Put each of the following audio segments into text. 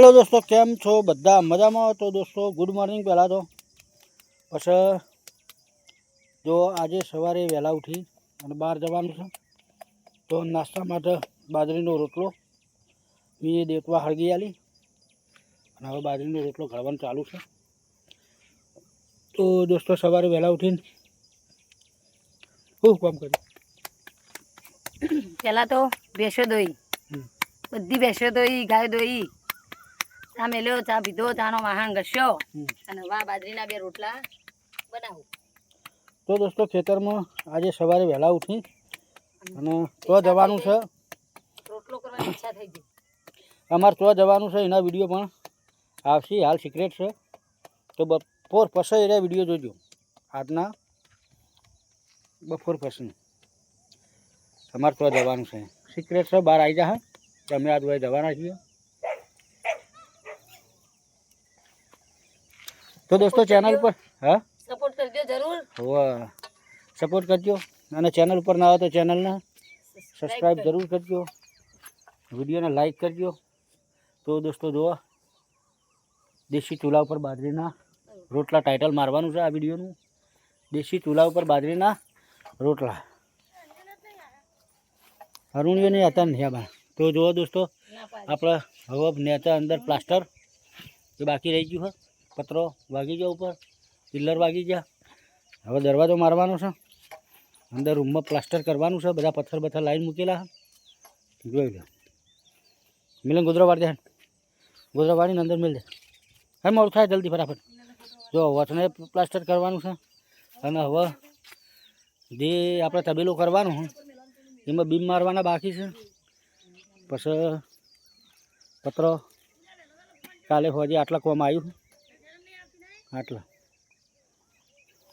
Hello દોસ્તો કેમ છો બધા? મજામાં તો દોસ્તો ગુડ મોર્નિંગ પહેલાં તો. પછી જો આજે સવારે વહેલા ઉઠી અને બહાર જવાનું છે તો નાસ્તા માટે બાજરીનો રોટલો મેં દેતવા હળગી આલી. અને હવે બાજરીનો રોટલો ઘડવાનું ચાલુ છે. તો દોસ્તો સવારે વહેલા ઉઠીને શું કામ કર્યું? પહેલાં તો ભેંસો દોઈ બધી ભેંસો દોઈ ગાય દોઈ ચા મેલ્યો ચા પીધો ચાનો વાહન ઘસ્યો અને વા બાજરીના બે રોટલા બનાવું. તો દોસ્તો ખેતરમાં આજે સવારે વહેલા ઉઠી અને તો જવાનું છે. રોટલો કરવાની ઈચ્છા થઈ ગઈ. અમારે તો જવાનું છે એના વીડિયો પણ આવશે હાલ સિક્રેટ છે. તો બપોર પછી એના વીડિયો જોજો. આજના બપોર પછી. અમારે તો જવાનું છે. સિક્રેટ છે બહાર આવી જા તમે આજ ભાઈ જવાના છીએ. તો દોસ્તો ચેનલ પર હા સપોર્ટ કરજો જરૂર હવે સપોર્ટ કરજો અને ચેનલ ઉપર ના આવે તો ચેનલને સબસ્ક્રાઈબ જરૂર કરજો વિડીયોને લાઈક કરજો તો દોસ્તો જુઓ દેશી ચૂલા ઉપર બાજરીના રોટલા ટાઇટલ મારવાનું છે આ વિડીયોનું દેશી ચૂલા ઉપર બાજરીના રોટલા અરુણીઓ નહીં હતા નહીં બા તો જુઓ દોસ્તો ના પાડી. આપણે હવે નેતા અંદર પ્લાસ્ટર એ બાકી રહી ગયું છે પતરો વાગી ગયો ઉપર, પિલ્લર વાગી ગયા. હવે દરવાજો મારવાનો છે. અંદર રૂમમાં પ્લાસ્ટર કરવાનું છે. બધા પથ્થર બથ્થર લાઈન મૂકેલા છે. જોઈ લો મિલન ગોદરા વાળી દે અંદર મિલ દે. હા મોડું થાય જલ્દી ફટાફટ. જો, વચને પ્લાસ્ટર કરવાનું છે. અને હવે જે આપણે તબેલો કરવાનું હોય એમાં બીમ મારવાના બાકી છે. પછી પત્રો કાલે હોજે આટલા કોમ આવ્યું આટલા.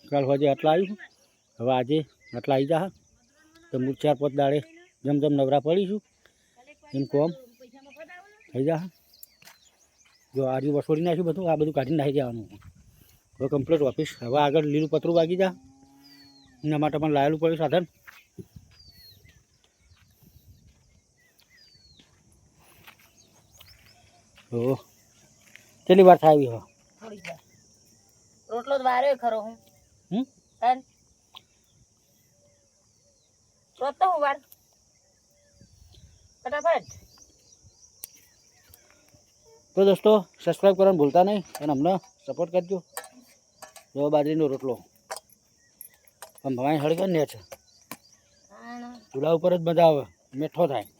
કાલ હોજે આટલા આવ્યું હવે આજે આટલા આવી જા તો હું ચાર પાંચ દાડે જેમ જેમ નવરા પડીશું એમ કોમ થઈ જા જો આજે વસોડી નાખ્યું બધું, આ બધું કાઢીને નાખી જવાનું હવે કમ્પ્લીટ ઓફિસ હવે આગળ લીલું પતરું વાગી જા એના માટે પણ લાયેલું પડ્યું સાધન. ઓ કેટલી વાર થાય આવી હવે? રોટલો તો વાર્યો ખરો હું. હમ? તાન. રોટતો હું વાર. ફટાફટ. તો દોસ્તો સબસ્ક્રાઈબ કરવાનું ભૂલતા નહીં અને અમને સપોર્ટ કરજો. જો બાજરીનો રોટલો. પણ ભવાઈ હળગે ને છે ચૂલા ઉપર જ મજા આવે. મીઠો થાય.